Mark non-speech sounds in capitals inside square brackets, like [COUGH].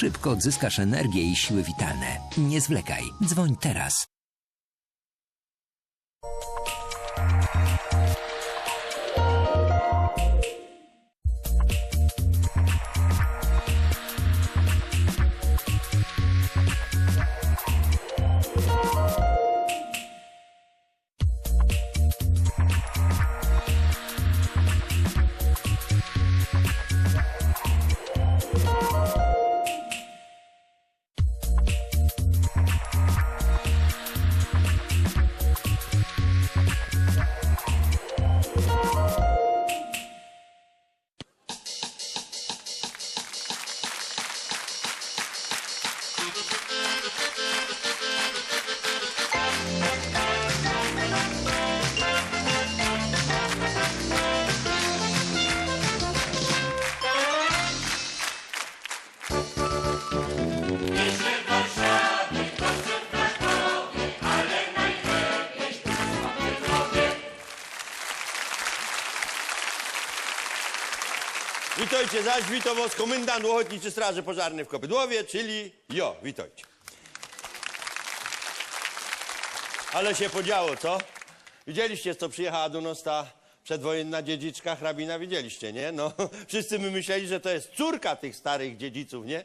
Szybko odzyskasz energię i siły witalne. Nie zwlekaj. Dzwoń teraz. Witajcie zaś, witam was komendant Ochotniczy Straży Pożarnej w Kopydłowie, czyli jo, witajcie. Ale się podziało, co? Widzieliście, co przyjechała do nas ta przedwojenna dziedziczka hrabina, widzieliście, nie? No, [LAUGHS] wszyscy my myśleli, że to jest córka tych starych dziedziców, nie?